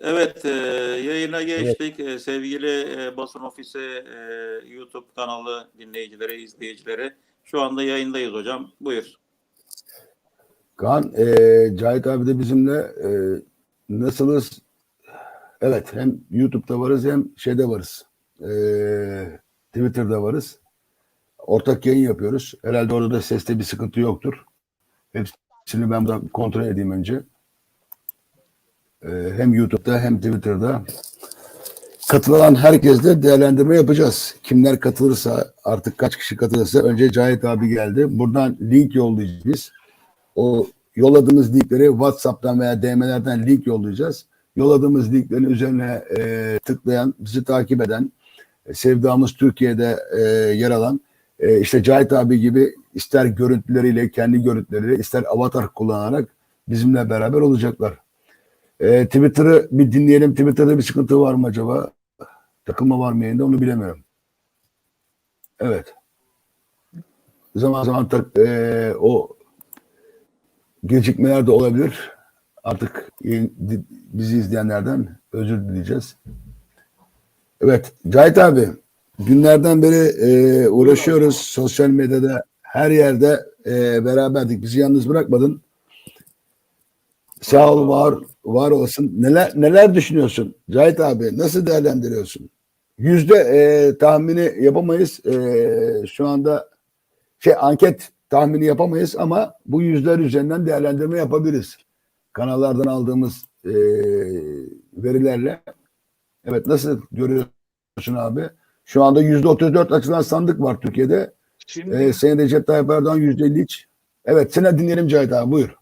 Evet, e, yayına geçtik. E, sevgili e, Basın Ofisi e, YouTube kanalı dinleyicileri, izleyicileri. Şu anda yayındayız hocam. Buyur. Kaan, e, Cahit abi de bizimle e, nasılız? Evet, hem YouTube'da varız hem şeyde varız. E, Twitter'da varız. Ortak yayın yapıyoruz. Herhalde orada da seste bir sıkıntı yoktur. Hepsini ben buradan kontrol edeyim önce. E, hem YouTube'da hem Twitter'da. Katılan herkesle değerlendirme yapacağız. Kimler katılırsa, artık kaç kişi katılırsa önce Cahit abi geldi. Buradan link yollayacağız biz o yolladığımız linkleri WhatsApp'tan veya DM'lerden link yollayacağız. Yolladığımız linklerin üzerine e, tıklayan, bizi takip eden, e, sevdamız Türkiye'de e, yer alan, e, işte Cahit abi gibi ister görüntüleriyle, kendi görüntüleriyle, ister avatar kullanarak bizimle beraber olacaklar. E, Twitter'ı bir dinleyelim. Twitter'da bir sıkıntı var mı acaba? Takılma var mı yayında onu bilemiyorum. Evet. Zaman zaman tak, e, o gecikmeler de olabilir. Artık yayın- bizi izleyenlerden özür dileyeceğiz. Evet, Cahit abi, günlerden beri e, uğraşıyoruz. Sosyal medyada her yerde e, beraberdik. Bizi yalnız bırakmadın. Sağ ol, var, var olasın. Neler neler düşünüyorsun? Cahit abi, nasıl değerlendiriyorsun? Yüzde e, tahmini yapamayız. E, şu anda şey anket tahmini yapamayız ama bu yüzler üzerinden değerlendirme yapabiliriz. Kanallardan aldığımız e, verilerle. Evet nasıl görüyorsun abi? Şu anda yüzde 34 açılan sandık var Türkiye'de. Şimdi E, Sayın Recep Tayyip Erdoğan yüzde 53. Evet seni dinleyelim Cahit abi buyur.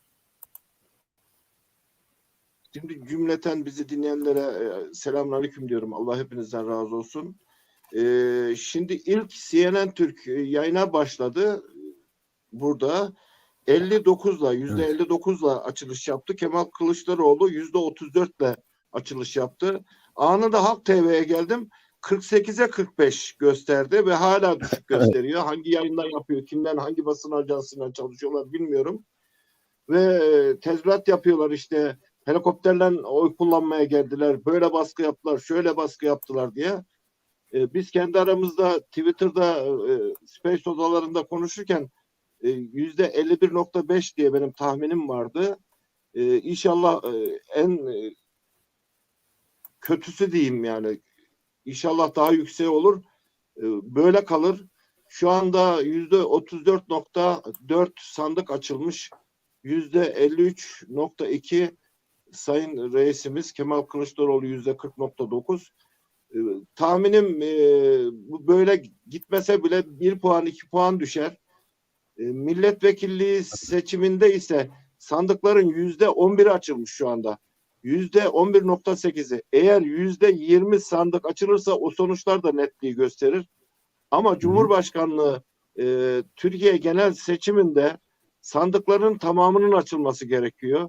Şimdi cümleten bizi dinleyenlere e, selamünaleyküm diyorum. Allah hepinizden razı olsun. E, şimdi ilk CNN Türk e, yayına başladı burada. 59'la yüzde 59'la açılış yaptı. Kemal Kılıçdaroğlu yüzde 34'le açılış yaptı. Anında Halk TV'ye geldim. 48'e 45 gösterdi ve hala düşük gösteriyor. Hangi yayından yapıyor, kimden, hangi basın ajansından çalışıyorlar bilmiyorum. Ve tezvirat yapıyorlar işte helikopterle oy kullanmaya geldiler. Böyle baskı yaptılar, şöyle baskı yaptılar diye. E, biz kendi aramızda Twitter'da e, Space odalarında konuşurken e, yüzde 51.5 diye benim tahminim vardı. E, inşallah e, en e, kötüsü diyeyim yani. İnşallah daha yüksek olur. E, böyle kalır. Şu anda yüzde 34.4 sandık açılmış. Yüzde 53.2 Sayın Reisimiz Kemal Kılıçdaroğlu yüzde 40.9. E, tahminim e, bu böyle gitmese bile bir puan iki puan düşer. E, milletvekilliği seçiminde ise sandıkların yüzde 11 açılmış şu anda. Yüzde 11.8'i. Eğer yüzde 20 sandık açılırsa o sonuçlar da netliği gösterir. Ama Cumhurbaşkanlığı e, Türkiye genel seçiminde sandıkların tamamının açılması gerekiyor.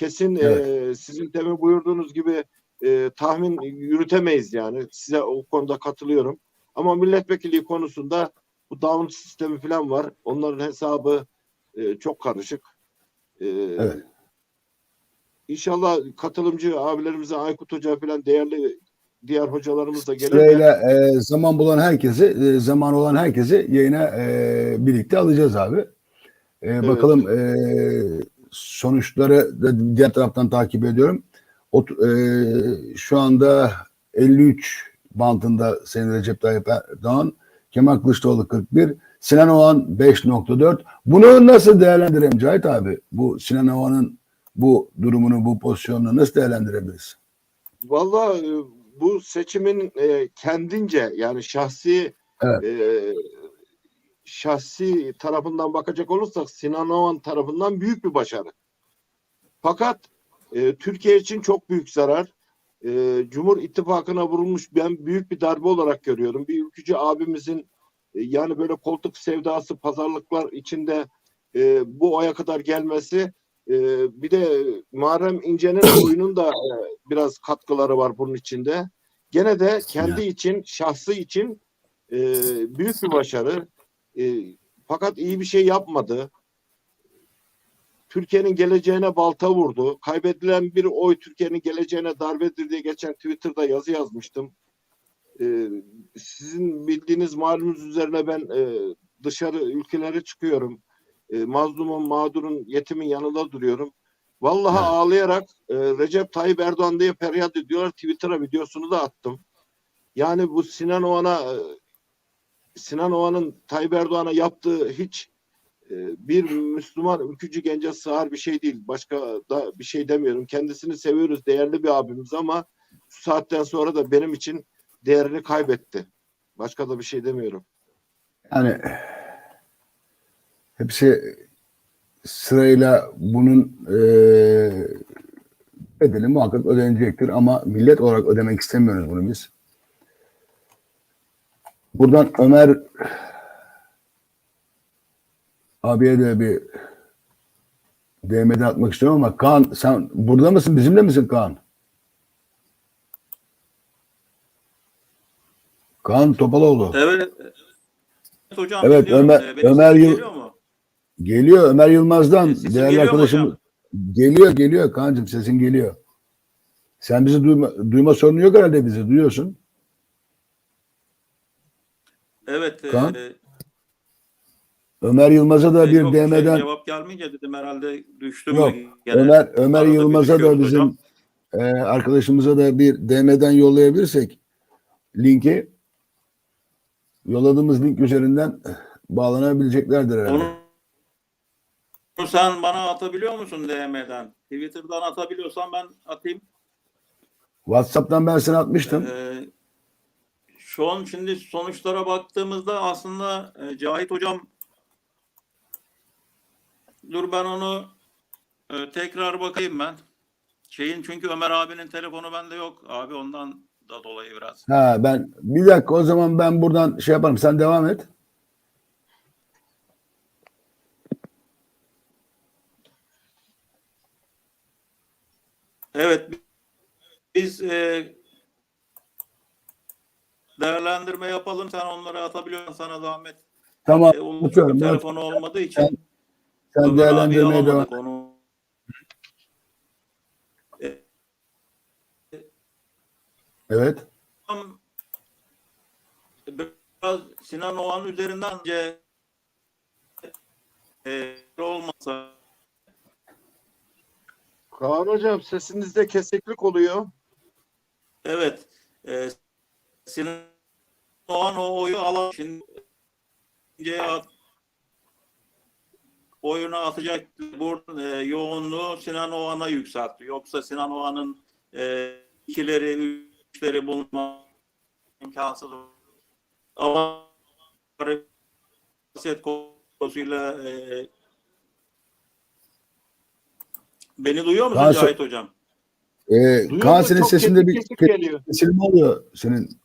Kesin e, sizin demin buyurduğunuz gibi e, tahmin yürütemeyiz yani. Size o konuda katılıyorum. Ama milletvekilliği konusunda bu down sistemi falan var. Onların hesabı e, çok karışık. E, Evet. İnşallah katılımcı abilerimize Aykut Hoca falan değerli diğer hocalarımız da gelir. Sırayla e, zaman bulan herkesi, e, zaman olan herkesi yayına e, birlikte alacağız abi. E, Bakalım e, sonuçları da diğer taraftan takip ediyorum. Ot, e, şu anda 53 bantında Sayın Recep Tayyip Erdoğan, Kemal Kılıçdaroğlu 41, Sinan Oğan 5.4. Bunu nasıl değerlendirelim Cahit abi? Bu Sinan Oğan'ın bu durumunu, bu pozisyonunu nasıl değerlendirebiliriz? Vallahi e, bu seçimin e, kendince yani şahsi Evet. e, şahsi tarafından bakacak olursak Sinan Oğan tarafından büyük bir başarı. Fakat e, Türkiye için çok büyük zarar. E, Cumhur İttifakı'na vurulmuş ben büyük bir darbe olarak görüyorum. Bir ülkücü abimizin e, yani böyle koltuk sevdası pazarlıklar içinde e, bu aya kadar gelmesi e, bir de Muharrem İnce'nin oyunun da e, biraz katkıları var bunun içinde. Gene de kendi için, şahsı için e, büyük bir başarı. E, fakat iyi bir şey yapmadı. Türkiye'nin geleceğine balta vurdu. Kaybedilen bir oy Türkiye'nin geleceğine darbedir diye geçen Twitter'da yazı yazmıştım. Ee, sizin bildiğiniz malumunuz üzerine ben e, dışarı ülkelere çıkıyorum. E, mazlumun, mağdurun, yetimin yanında duruyorum. Vallahi Evet. ağlayarak e, Recep Tayyip Erdoğan diye feryat ediyorlar. Twitter'a videosunu da attım. Yani bu Sinan Oğan'a e, Sinan Oğan'ın Tayyip Erdoğan'a yaptığı hiç e, bir Müslüman ülkücü gence sığar bir şey değil. Başka da bir şey demiyorum. Kendisini seviyoruz. Değerli bir abimiz ama şu saatten sonra da benim için değerini kaybetti. Başka da bir şey demiyorum. Yani hepsi sırayla bunun eee bedeli muhakkak ödenecektir ama millet olarak ödemek istemiyoruz bunu biz. Buradan Ömer abiye de bir DM'de atmak istiyorum ama Kaan sen burada mısın? Bizimle misin Kaan? Kaan Topaloğlu. Evet. Hocam. Evet. Ömer- benim Ömer Yıl- geliyor mu? Geliyor Ömer Yılmaz'dan Sesim değerli arkadaşım. hocam? Geliyor geliyor kancım sesin geliyor. Sen bizi duyma, duyma sorunu yok herhalde bizi duyuyorsun. Evet. Kaan? e, Ömer Yılmaz'a da e, bir yok, şey, DM'den cevap gelmeyince dedim herhalde düştüm yok. gene? Ömer Ömer Arada Yılmaz'a da bizim hocam. e, arkadaşımıza da bir DM'den yollayabilirsek linki yolladığımız link üzerinden bağlanabileceklerdir herhalde. Onu sen bana atabiliyor musun DM'den? Twitter'dan atabiliyorsan ben atayım. WhatsApp'tan ben sana atmıştım. Ee, şu an şimdi sonuçlara baktığımızda aslında e, Cahit hocam dur ben onu e, tekrar bakayım ben. Şeyin çünkü Ömer abinin telefonu bende yok. Abi ondan da dolayı biraz. Ha ben bir dakika o zaman ben buradan şey yaparım. Sen devam et. Evet biz e, değerlendirme yapalım. Sen onları atabiliyorsan sana zahmet. Tamam. E, onun atıyorum. Evet, telefonu olmadığı için Sen- sen değerlendirmeye devam. onu. Evet. Biraz Sinan Oğan üzerinden ce e, olmasa Kaan Hocam sesinizde kesiklik oluyor. evet e, Sinan Oğan o oyu alan şimdi at, oyuna atacak burada e, yoğunluğu Sinan Oğan'a yükseltti. Yoksa Sinan Oğan'ın e, ikileri, üçleri bulma imkansız. Ama set konusuyla e, beni duyuyor musun Daha Cahit Hocam? Duyuyor Kaan senin çok sesinde bir kesilme oluyor senin.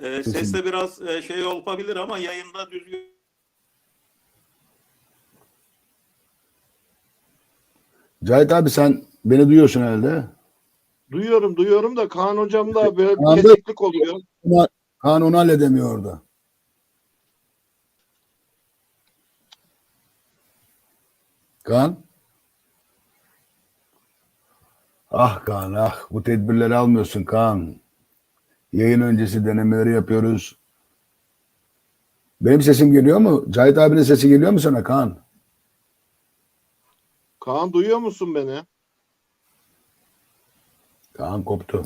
E, seste biraz e, şey olabilir ama yayında düzgün Cahit abi sen beni duyuyorsun herhalde. Duyuyorum duyuyorum da Kaan Hocam'da böyle bir kesiklik oluyor. Ama Kaan onu halledemiyor orada. Kaan? Ah Kaan ah bu tedbirleri almıyorsun Kaan. Yayın öncesi denemeleri yapıyoruz. Benim sesim geliyor mu? Cahit abinin sesi geliyor mu sana Kaan? Kaan duyuyor musun beni? Kaan koptu.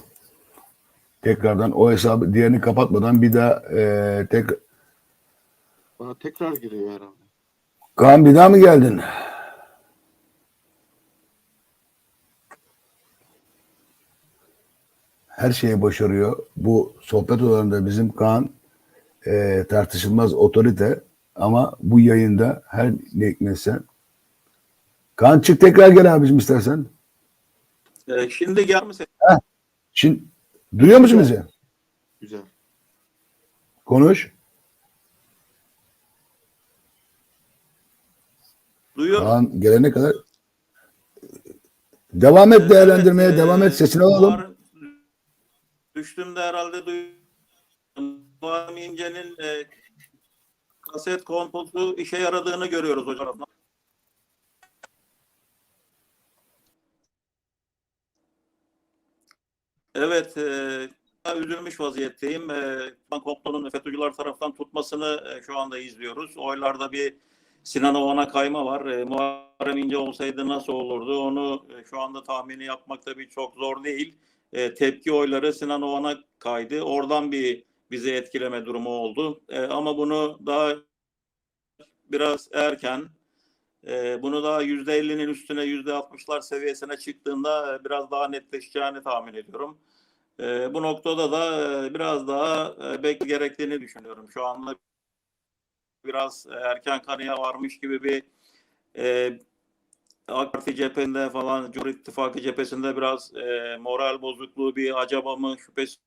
Tekrardan o hesabı diğerini kapatmadan bir daha eee tek Bana tekrar giriyor herhalde. Kaan bir daha mı geldin? Her şeyi başarıyor. Bu sohbet odalarında bizim Kaan eee, tartışılmaz otorite ama bu yayında her ne hikmetse Kaan çık tekrar gel abicim istersen. e, şimdi gelmiş. Şimdi duyuyor musun bizi? Güzel. Konuş. Duyuyor Kaan gelene kadar devam et değerlendirmeye Evet, devam e, et sesini alalım düştüğümde herhalde duydum. Muharrem İnce'nin e, kaset kompozu işe yaradığını görüyoruz hocam. Evet, e, üzülmüş vaziyetteyim. E, Komplo'nun FETÖ'cüler tarafından tutmasını e, şu anda izliyoruz. Oylarda bir Sinan Oğan'a kayma var. E, Muharrem İnce olsaydı nasıl olurdu? Onu e, şu anda tahmini yapmak tabii çok zor değil. E, tepki oyları Sinan Oğan'a kaydı. Oradan bir bizi etkileme durumu oldu. E, ama bunu daha biraz erken, e, bunu daha yüzde 50'nin üstüne yüzde 60'lar seviyesine çıktığında biraz daha netleşeceğini tahmin ediyorum. E, bu noktada da e, biraz daha e, bekle gerektiğini düşünüyorum. Şu anda biraz erken kanıya varmış gibi bir e, AK Parti cephinde falan Cumhur İttifakı cephesinde biraz e, moral bozukluğu bir acaba mı şüphesi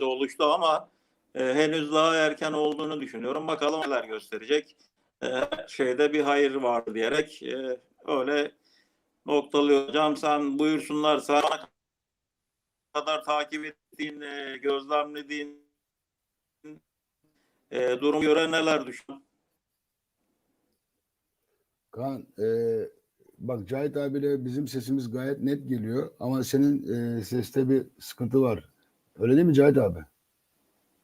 oluştu ama e, henüz daha erken olduğunu düşünüyorum. Bakalım neler gösterecek. E, şeyde bir hayır var diyerek e, öyle noktalıyor. Hocam sen buyursunlarsa bana kadar takip ettiğin, e, gözlemlediğin e, durum göre neler düşün? Kaan, e, bak Cahit abiyle bizim sesimiz gayet net geliyor ama senin e, seste bir sıkıntı var. Öyle değil mi Cahit abi?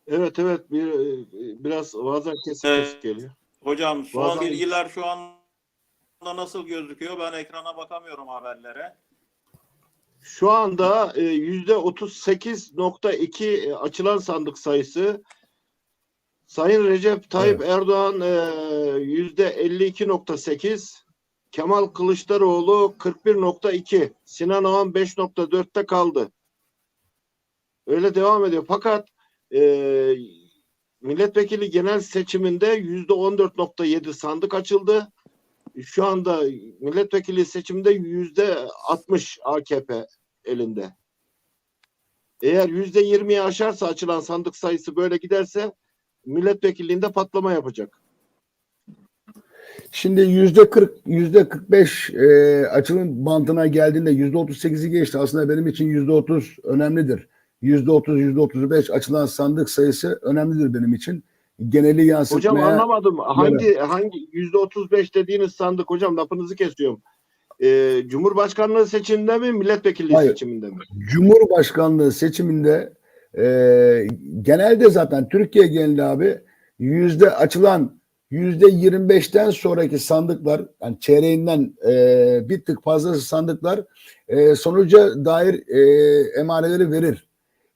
Evet evet bir e, biraz bazen kesik Evet. geliyor. Hocam son Bazen- bilgiler şu anda nasıl gözüküyor? Ben ekrana bakamıyorum haberlere. Şu anda e, yüzde 38.2 e, açılan sandık sayısı. Sayın Recep Tayyip Erdoğan e, yüzde 52.8, Kemal Kılıçdaroğlu 41.2, Sinan Oğan 5.4'te kaldı. Öyle devam ediyor. Fakat e, milletvekili genel seçiminde yüzde 14.7 sandık açıldı. Şu anda milletvekili seçimde yüzde 60 AKP elinde. Eğer yüzde 20'yi aşarsa açılan sandık sayısı böyle giderse milletvekilliğinde patlama yapacak. Şimdi yüzde 40, yüzde 45 e, açılım bantına geldiğinde yüzde 38'i geçti. Aslında benim için yüzde 30 önemlidir. Yüzde 30, yüzde 35 açılan sandık sayısı önemlidir benim için. Geneli yansıtmaya... Hocam anlamadım. Hangi hangi yüzde 35 dediğiniz sandık hocam lafınızı kesiyorum. Ee, Cumhurbaşkanlığı seçiminde mi milletvekilliği Hayır. seçiminde mi? Cumhurbaşkanlığı seçiminde e, genelde zaten Türkiye genelinde abi yüzde açılan yüzde 25'ten sonraki sandıklar yani çeyreğinden e, bir tık fazlası sandıklar e, sonuca dair e, emareleri verir.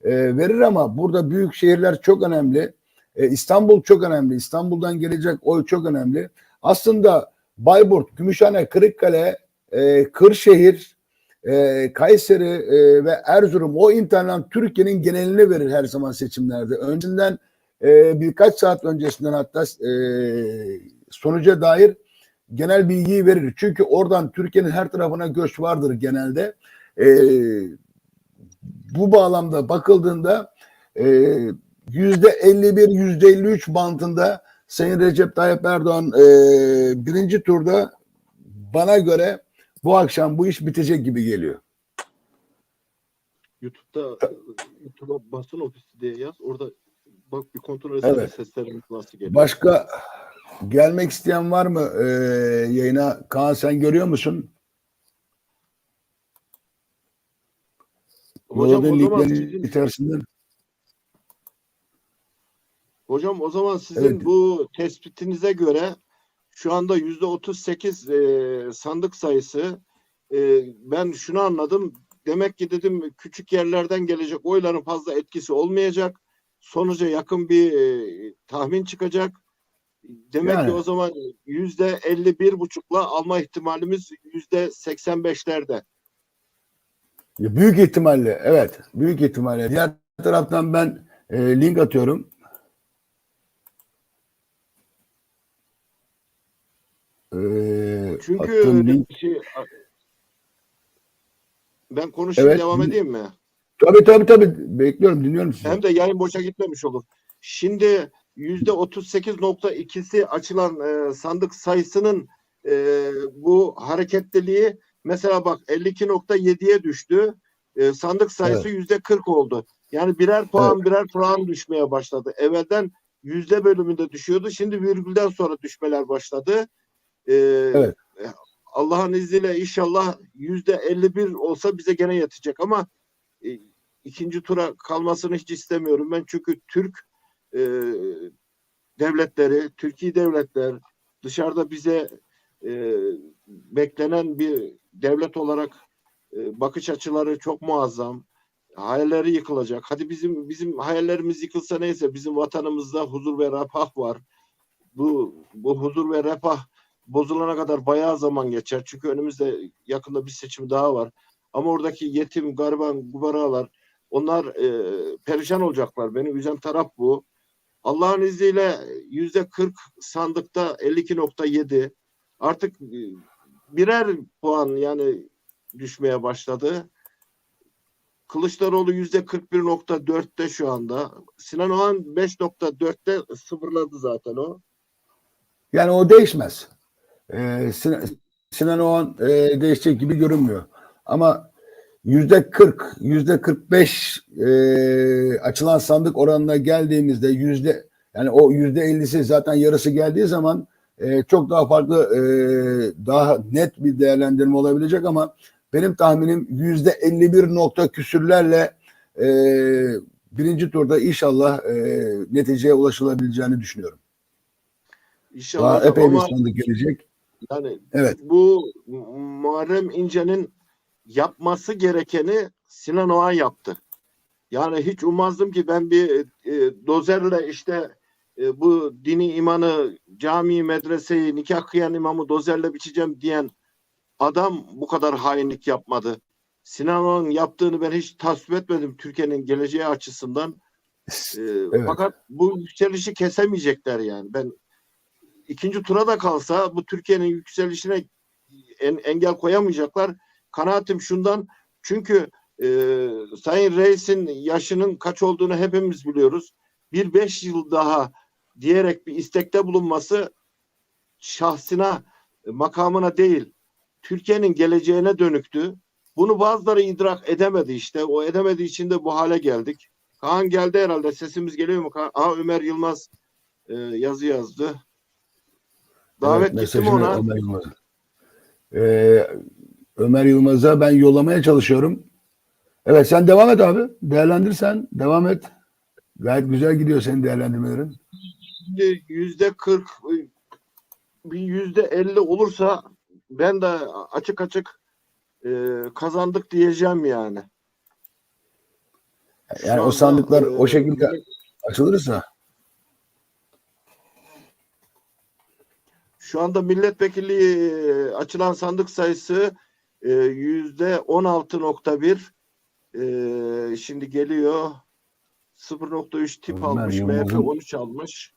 E, verir ama burada büyük şehirler çok önemli. E, İstanbul çok önemli. İstanbul'dan gelecek oy çok önemli. Aslında Bayburt, Gümüşhane, Kırıkkale, e, Kırşehir, e, Kayseri e, ve Erzurum o internet Türkiye'nin genelini verir her zaman seçimlerde. Önceden e, birkaç saat öncesinden hatta e, sonuca dair genel bilgiyi verir. Çünkü oradan Türkiye'nin her tarafına göç vardır genelde. E, bu bağlamda bakıldığında e, yüzde 51, yüzde 53 bantında Sayın Recep Tayyip Erdoğan e, birinci turda bana göre bu akşam bu iş bitecek gibi geliyor. YouTube'da YouTube'a basın ofisi diye yaz. Orada bak bir kontrol etsene Evet. seslerimiz nasıl geliyor. Başka gelmek isteyen var mı e, yayına? Kaan sen görüyor musun? Hocam o zaman sizin, içerisinden hocam o zaman sizin Evet. bu tespitinize göre şu anda yüzde 38 e, sandık sayısı e, ben şunu anladım. Demek ki dedim küçük yerlerden gelecek oyların fazla etkisi olmayacak. Sonuca yakın bir e, tahmin çıkacak. Demek Yani. ki o zaman yüzde 51 buçukla alma ihtimalimiz yüzde 85'lerde. büyük ihtimalle evet büyük ihtimalle. Diğer taraftan ben e, link atıyorum. E, Çünkü attığım link- şey ben konuşayım Evet. devam edeyim mi? Tabii tabii tabii bekliyorum dinliyorum sizi. Hem de yayın boşa gitmemiş olur. Şimdi yüzde 38.2'si açılan e, sandık sayısının e, bu hareketliliği mesela bak 52.7'ye düştü. E, sandık sayısı yüzde 40 oldu. Yani birer puan birer puan düşmeye başladı. Evvelden yüzde bölümünde düşüyordu. Şimdi virgülden sonra düşmeler başladı. E, Evet. Allah'ın izniyle inşallah yüzde 51 olsa bize gene yetecek ama e, ikinci tura kalmasını hiç istemiyorum ben çünkü Türk e, devletleri, Türkiye devletler dışarıda bize e, beklenen bir devlet olarak e, bakış açıları çok muazzam. Hayalleri yıkılacak. Hadi bizim bizim hayallerimiz yıkılsa neyse bizim vatanımızda huzur ve refah var. Bu bu huzur ve refah bozulana kadar bayağı zaman geçer. Çünkü önümüzde yakında bir seçim daha var. Ama oradaki yetim, gariban, gubaralar onlar e, perişan olacaklar. Beni üzen taraf bu. Allah'ın izniyle yüzde 40 sandıkta 52.7 artık e, birer puan yani düşmeye başladı. Kılıçdaroğlu yüzde 41.4'te şu anda. Sinan Oğan 5.4'te sıfırladı zaten o. Yani o değişmez. Ee, Sinan, Sinan Oğan e, değişecek gibi görünmüyor. Ama yüzde 40, yüzde 45 e, açılan sandık oranına geldiğimizde yüzde yani o yüzde 50'si zaten yarısı geldiği zaman e, çok daha farklı e, daha net bir değerlendirme olabilecek ama benim tahminim yüzde 51 nokta küsürlerle e, birinci turda inşallah e, neticeye ulaşılabileceğini düşünüyorum. İnşallah Daha epey bir ama sandık gelecek. Yani Evet. bu Muharrem İnce'nin yapması gerekeni Sinan Oğan yaptı. Yani hiç ummazdım ki ben bir e, dozerle işte e, bu dini imanı, cami, medreseyi, nikah kıyan imamı dozerle biçeceğim diyen adam bu kadar hainlik yapmadı. Sinan Oğan'ın yaptığını ben hiç tasvip etmedim Türkiye'nin geleceği açısından. E, Fakat bu yükselişi kesemeyecekler yani. Ben ikinci tura da kalsa bu Türkiye'nin yükselişine en- engel koyamayacaklar. Kanaatim şundan çünkü e, Sayın Reis'in yaşının kaç olduğunu hepimiz biliyoruz. Bir beş yıl daha diyerek bir istekte bulunması şahsına, e, makamına değil, Türkiye'nin geleceğine dönüktü. Bunu bazıları idrak edemedi işte. O edemediği için de bu hale geldik. Kaan geldi herhalde. Sesimiz geliyor mu? Aa, Ömer Yılmaz e, yazı yazdı. Davet Evet, gitti mi ona? Ömer Yılmaz. Ee, Ömer Yılmaz'a ben yollamaya çalışıyorum. Evet sen devam et abi. Değerlendir sen. Devam et. Gayet güzel gidiyor senin değerlendirmelerin. Şimdi yüzde kırk bir yüzde elli olursa ben de açık açık e, kazandık diyeceğim yani. Şu Yani o anda, sandıklar e, o şekilde açılırsa Şu anda milletvekili e, açılan sandık sayısı e, yüzde on altı nokta bir. E, Şimdi geliyor 0.3 tip Ömer almış, Yılmaz'ın- MHP 13 almış,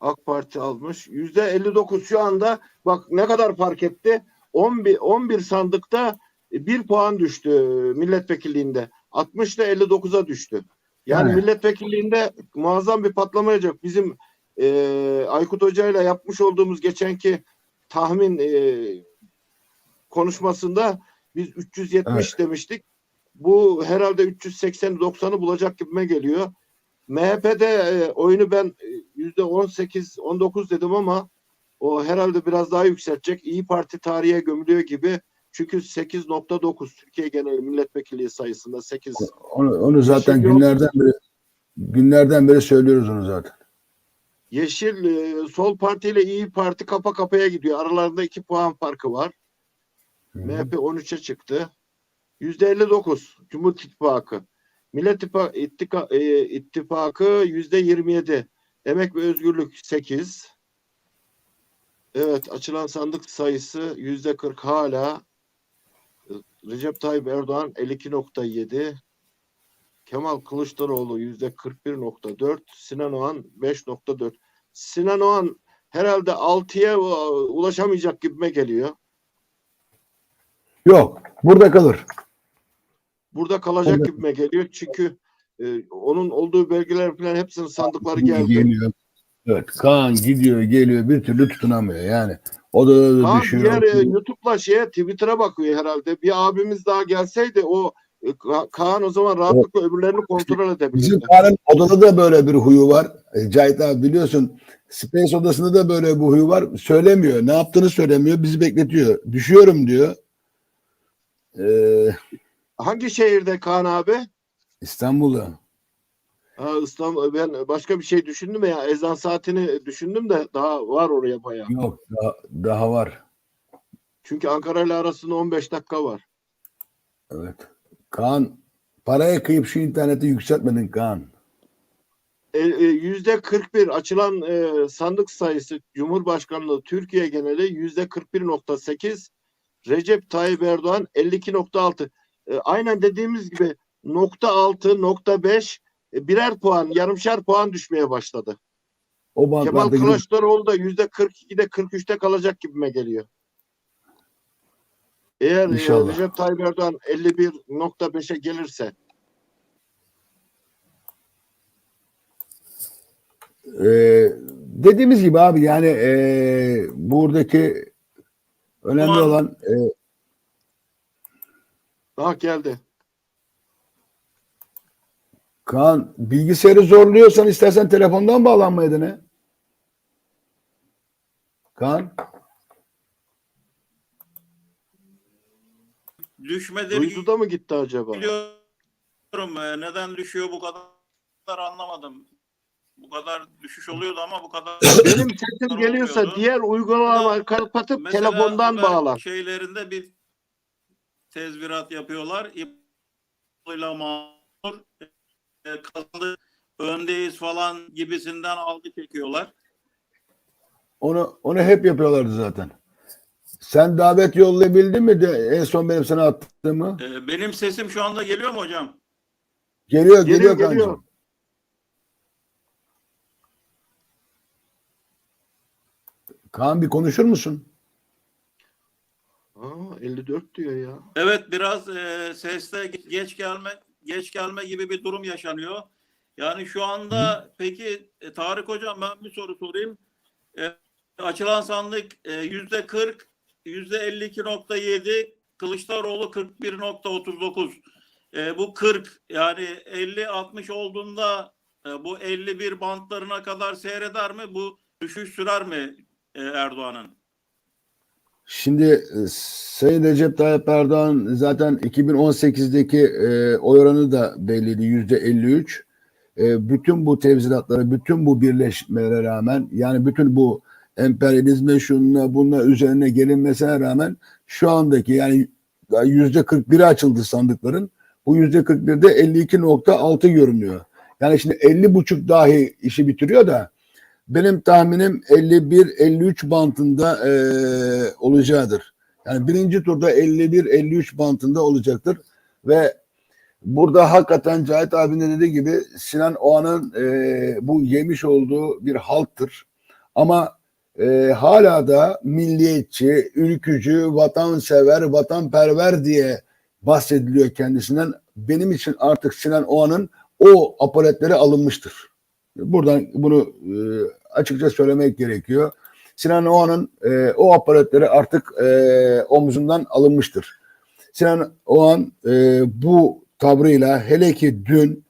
AK Parti almış. Yüzde 59 şu anda bak ne kadar fark etti. 11, 11 sandıkta bir puan düştü milletvekilliğinde. 60 ile 59'a düştü. Yani Evet. milletvekilliğinde muazzam bir patlama olacak. Bizim e, Aykut Hoca ile yapmış olduğumuz geçenki tahmin e, konuşmasında biz 370 demiştik. Bu herhalde 380-90'ı bulacak gibime geliyor. MHP'de e, oyunu ben e, yüzde 18-19 dedim ama o herhalde biraz daha yükseltecek. İyi Parti tarihe gömülüyor gibi. Çünkü 8.9 Türkiye genel milletvekili sayısında 8. onu, onu zaten yok. günlerden beri günlerden beri söylüyoruz onu zaten. Yeşil e, Sol Parti ile İyi Parti kafa kafaya gidiyor. Aralarında 2 puan farkı var. Hı hı. MHP 13'e çıktı. %59 Cumhur İttifakı. Millet İttika- e, İttifakı %27. Emek ve Özgürlük 8. Evet açılan sandık sayısı %40 hala. Recep Tayyip Erdoğan 52.7. Kemal Kılıçdaroğlu %41.4. Sinan Oğan 5.4. Sinan Oğan herhalde 6'ya ulaşamayacak gibime geliyor. Yok. Burada kalır. burada kalacak Evet. gibime geliyor. Çünkü e, onun olduğu belgeler falan hepsinin sandıkları geldi. Geliyor. Evet. Kaan gidiyor geliyor bir türlü tutunamıyor yani. O da, da Kaan düşüyor. diğer e, YouTube'la şeye Twitter'a bakıyor herhalde. Bir abimiz daha gelseydi o e, Kaan o zaman rahatlıkla öbürlerini kontrol Bizim edebilirdi. Kaan'ın odada da böyle bir huyu var. E, Cahit abi biliyorsun Space odasında da böyle bir huyu var. Söylemiyor. Ne yaptığını söylemiyor. Bizi bekletiyor. Düşüyorum diyor. Ee, hangi şehirde Kaan abi? İstanbul'da. Ha, İstanbul. Ben başka bir şey düşündüm ya. Ezan saatini düşündüm de daha var oraya bayağı. Yok daha, daha var. Çünkü Ankara ile arasında 15 dakika var. Evet. Kaan paraya kıyıp şu interneti yükseltmedin Kaan. E, e, Yüzde 41 açılan e, sandık sayısı Cumhurbaşkanlığı Türkiye geneli yüzde 41.8 Recep Tayyip Erdoğan 52.6 E, aynen dediğimiz gibi nokta 6 nokta 5 e, birer puan yarımşar puan düşmeye başladı. O Kemal Kılıçdaroğlu da yüzde 42'de 43'te kalacak gibime geliyor. Eğer e, İnşallah. Recep Tayyip Erdoğan 51.5'e gelirse Ee, dediğimiz gibi abi yani ee, buradaki önemli Ulan- olan ee, daha geldi. Kaan bilgisayarı zorluyorsan istersen telefondan bağlanmayı dene. Kaan Düşmedir Duydu da mı gitti acaba? biliyorum. Ee, Neden düşüyor bu kadar anlamadım. Bu kadar düşüş oluyordu ama bu kadar Benim sesim geliyorsa diğer uygulamayı kapatıp Mesela telefondan haber bağlan. Şeylerinde bir tezvirat yapıyorlar. İbla mağdur e, kazandı öndeyiz falan gibisinden algı çekiyorlar. onu onu hep yapıyorlardı zaten. Sen davet yollayabildin mi de en son benim sana attığımı? Ee, Benim sesim şu anda geliyor mu hocam? Geliyor Geliyor, geliyor, geliyor. kancım. Kaan bir konuşur musun? Aa, 54 diyor ya. Evet biraz e, seste geç gelme geç gelme gibi bir durum yaşanıyor. Yani şu anda peki e, Tarık hocam ben bir soru sorayım. E, açılan sandık e, yüzde 40 yüzde 52.7 Kılıçdaroğlu 41.39 E, bu 40 yani 50-60 olduğunda e, bu 51 bantlarına kadar seyreder mi? Bu düşüş sürer mi e, Erdoğan'ın? Şimdi e, Sayın Recep Tayyip Erdoğan zaten 2018'deki e, oy oranı da belliydi yüzde 53. E, bütün bu tevzilatlara, bütün bu birleşmelere rağmen yani bütün bu emperyalizme şununla bununla üzerine gelinmesine rağmen şu andaki yani yüzde 41'i açıldı sandıkların. Bu yüzde 41'de 52.6 görünüyor. Yani şimdi 50 buçuk dahi işi bitiriyor da benim tahminim 51-53 bantında eee, olacağıdır. Yani birinci turda 51-53 bantında olacaktır. Ve burada hakikaten Cahit abinin de dediği gibi Sinan Oğan'ın eee, bu yemiş olduğu bir halktır. Ama eee, hala da milliyetçi, ülkücü, vatansever, vatanperver diye bahsediliyor kendisinden. Benim için artık Sinan Oğan'ın o apoletleri alınmıştır. Buradan bunu e, açıkça söylemek gerekiyor. Sinan Oğan'ın e, o aparatları artık e, omzundan alınmıştır. Sinan Oğan e, bu tavrıyla hele ki dün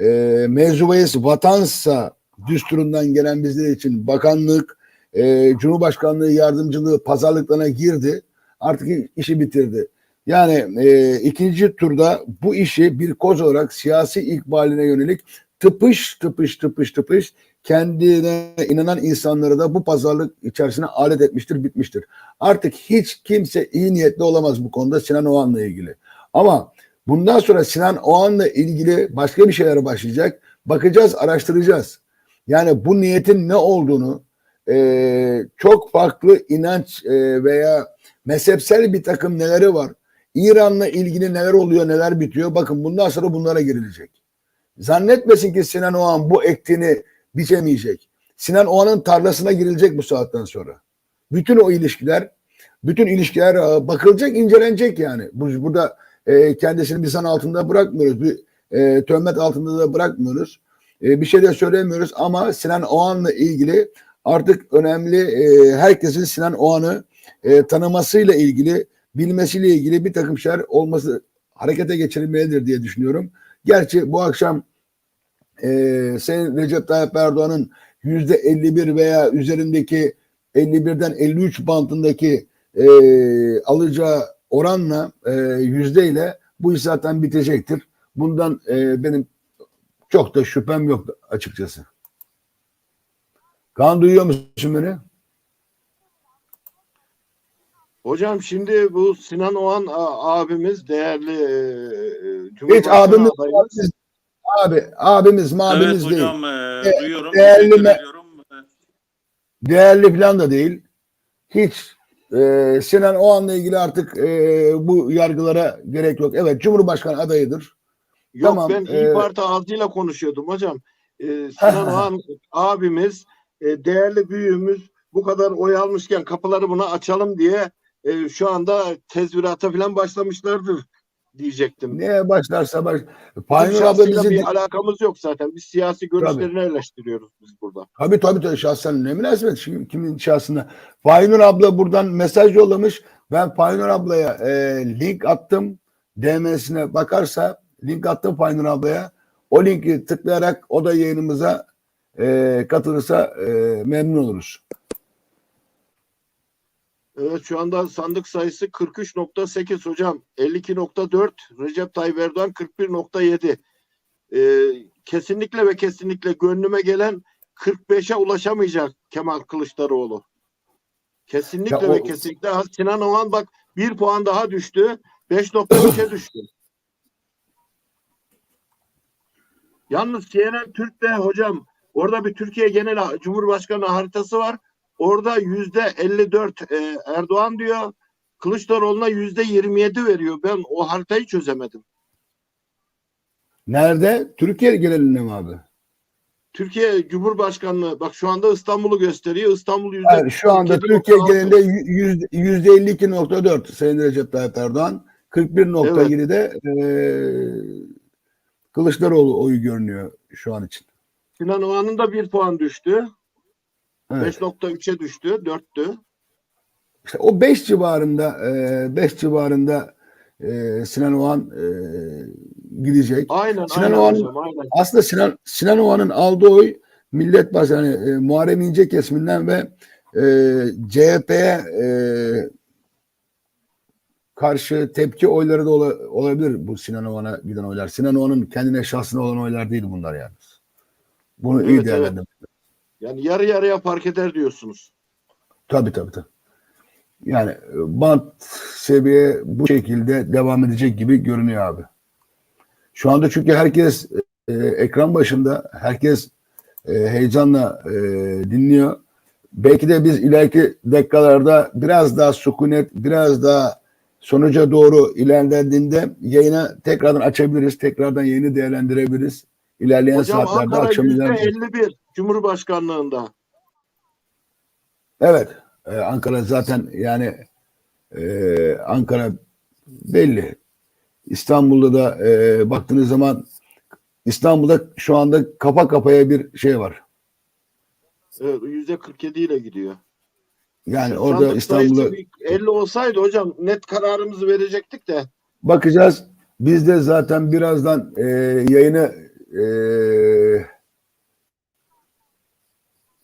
e, mevzubayız vatansa düsturundan gelen bizler için bakanlık, e, Cumhurbaşkanlığı yardımcılığı pazarlıklarına girdi. Artık işi bitirdi. Yani e, ikinci turda bu işi bir koz olarak siyasi ikbaline yönelik tıpış tıpış tıpış tıpış kendine inanan insanları da bu pazarlık içerisine alet etmiştir, bitmiştir. Artık hiç kimse iyi niyetli olamaz bu konuda Sinan Oğan'la ilgili. Ama bundan sonra Sinan Oğan'la ilgili başka bir şeylere başlayacak. Bakacağız, araştıracağız. Yani bu niyetin ne olduğunu eee, çok farklı inanç eee, veya mezhepsel bir takım neleri var. İran'la ilgili neler oluyor, neler bitiyor. Bakın bundan sonra bunlara girilecek. Zannetmesin ki Sinan Oğan bu ektiğini biçemeyecek. Sinan Oğan'ın tarlasına girilecek bu saatten sonra. Bütün o ilişkiler, bütün ilişkiler e, bakılacak, incelenecek yani. Bu- Burada e, kendisini bir san altında bırakmıyoruz. Bir e, töhmet altında da bırakmıyoruz. E, bir şey de söylemiyoruz ama Sinan Oğan'la ilgili artık önemli e, herkesin Sinan Oğan'ı e, tanımasıyla ilgili, bilmesiyle ilgili bir takım şeyler olması harekete geçirilmelidir diye düşünüyorum. Gerçi bu akşam e, Sayın Recep Tayyip Erdoğan'ın yüzde 51 veya üzerindeki 51'den 53 bantındaki e, alacağı oranla e, yüzdeyle bu iş zaten bitecektir. Bundan e, benim çok da şüphem yok açıkçası. Kaan duyuyor musun beni? Hocam şimdi bu Sinan Oğan abimiz değerli e, Hiç Cumhurbaşkanı abimiz, abimiz, abi, abimiz, Evet mabimiz değil. hocam e, De- duyuyorum. değerli me-. E, Değerli falan da değil. Hiç e, Sinan Oğan'la ilgili artık e, bu yargılara gerek yok. Evet Cumhurbaşkanı adayıdır. Yok Tamam, ben İYİ e- Parti ağzıyla konuşuyordum hocam. E, Sinan Oğan abimiz, e, değerli büyüğümüz bu kadar oy almışken kapıları buna açalım diye e, şu anda tezvirata falan başlamışlardır diyecektim. Neye başlarsa baş. Bizim Payınur abla bizi... bir alakamız yok zaten. Biz siyasi görüşlerini eleştiriyoruz biz burada. Tabii tabii tabii şahsen ne münasebet şimdi kimin şahsına. Fahinur abla buradan mesaj yollamış. Ben Fahinur ablaya e, link attım. DM'sine bakarsa link attım Fahinur ablaya. O linki tıklayarak o da yayınımıza e, katılırsa e, memnun oluruz. Evet şu anda sandık sayısı 43.8 hocam. 52.4 Recep Tayyip Erdoğan 41.7. Ee, kesinlikle ve kesinlikle gönlüme gelen 45'e ulaşamayacak Kemal Kılıçdaroğlu. Kesinlikle Ya o- ve kesinlikle Sinan Oğan bak bir puan daha düştü. 5.3'e düştü. Yalnız CNN Türk'te hocam orada bir Türkiye genel Cumhurbaşkanı haritası var. Orada yüzde 54 e, Erdoğan diyor. Kılıçdaroğlu'na yüzde 27 veriyor. Ben o haritayı çözemedim. Nerede? Türkiye genelinde mi abi? Türkiye Cumhurbaşkanlığı bak şu anda İstanbul'u gösteriyor. İstanbul yüzde Yani şu anda 47.6. Türkiye genelinde yüzde yüzde 52.4 Sayın Recep Tayyip Erdoğan. 41.7'de e, Kılıçdaroğlu oyu görünüyor şu an için. Sinan Oğan'ın da bir puan düştü. Evet. 5.3'e düştü. 4'tü. İşte o 5 civarında 5 civarında e, Sinan Oğan e, gidecek. Aynen Sinan aynen Oğan- hocam aynen. Aslında Sinan Sinan Oğan'ın aldığı oy Millet Partisi yani e, Muharrem İnce kesiminden ve e, CHP'ye e, karşı tepki oyları da ola- olabilir bu Sinan Oğan'a giden oylar. Sinan Oğan'ın kendine şahsına olan oylar değil bunlar yani. Bunu iyi Evet, evet. Yani yarı yarıya fark eder diyorsunuz. Tabii tabii tabii. Yani e, bant seviye bu şekilde devam edecek gibi görünüyor abi. Şu anda çünkü herkes e, ekran başında, herkes e, heyecanla e, dinliyor. Belki de biz ileriki dakikalarda biraz daha sükunet, biraz daha sonuca doğru ilerlediğinde yayını tekrardan açabiliriz, tekrardan yayını değerlendirebiliriz. İlerleyen Hocam saatlerde Ankara akşam ileride. 51 Cumhurbaşkanlığında. Evet. e, Ankara zaten yani e, Ankara belli. İstanbul'da da e, baktığınız zaman İstanbul'da şu anda kafa kafaya bir şey var. Evet, yüzde 47 ile gidiyor. Yani orada İstanbul'da sayısı bir 50 olsaydı hocam net kararımızı verecektik de. bakacağız. Biz de zaten birazdan e, yayını e,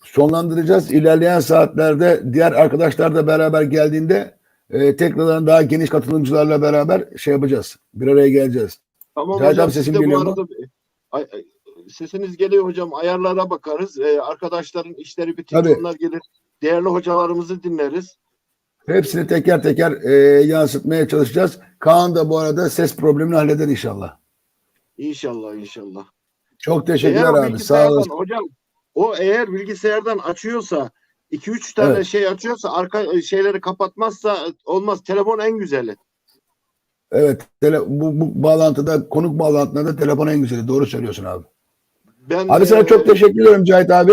sonlandıracağız. İlerleyen saatlerde diğer arkadaşlar da beraber geldiğinde e, tekrardan daha geniş katılımcılarla beraber şey yapacağız. Bir araya geleceğiz. Tamam Cahit hocam sesim geliyor mu? arada Ay- ay, sesiniz geliyor hocam. Ayarlara bakarız. Ee, arkadaşların işleri bitince Tabii. onlar gelir. Değerli hocalarımızı dinleriz. Hepsini teker teker e, yansıtmaya çalışacağız. Kaan da bu arada ses problemini halleder inşallah. İnşallah inşallah. Çok Eğer teşekkürler o abi. Sağ olasın. hocam o eğer bilgisayardan açıyorsa 2-3 tane Evet. şey açıyorsa arka e, şeyleri kapatmazsa olmaz. Telefon en güzeli. Evet. Tele, bu, bu bağlantıda konuk bağlantısında da telefon en güzeli. Doğru söylüyorsun abi. Ben Abi sana e, çok teşekkür ediyorum Cahit abi.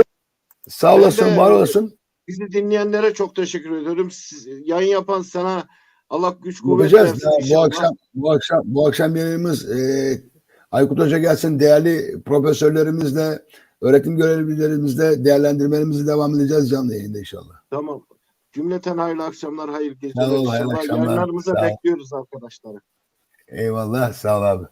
Sağ olasın, de- var olasın. bizi dinleyenlere çok teşekkür ediyorum. Siz, yayın yapan sana Allah güç kuvvet versin bu akşam bu akşam bu akşam yayınımız e, Aykut Hoca gelsin. Değerli profesörlerimizle, öğretim görevlilerimizle değerlendirmelerimizi devam edeceğiz canlı yayında inşallah. Tamam. Cümleten hayırlı akşamlar, hayırlı geceler. Sağ ol, hayırlı akşamlar. Yayınlarımıza bekliyoruz arkadaşları. Eyvallah. Sağ ol abi.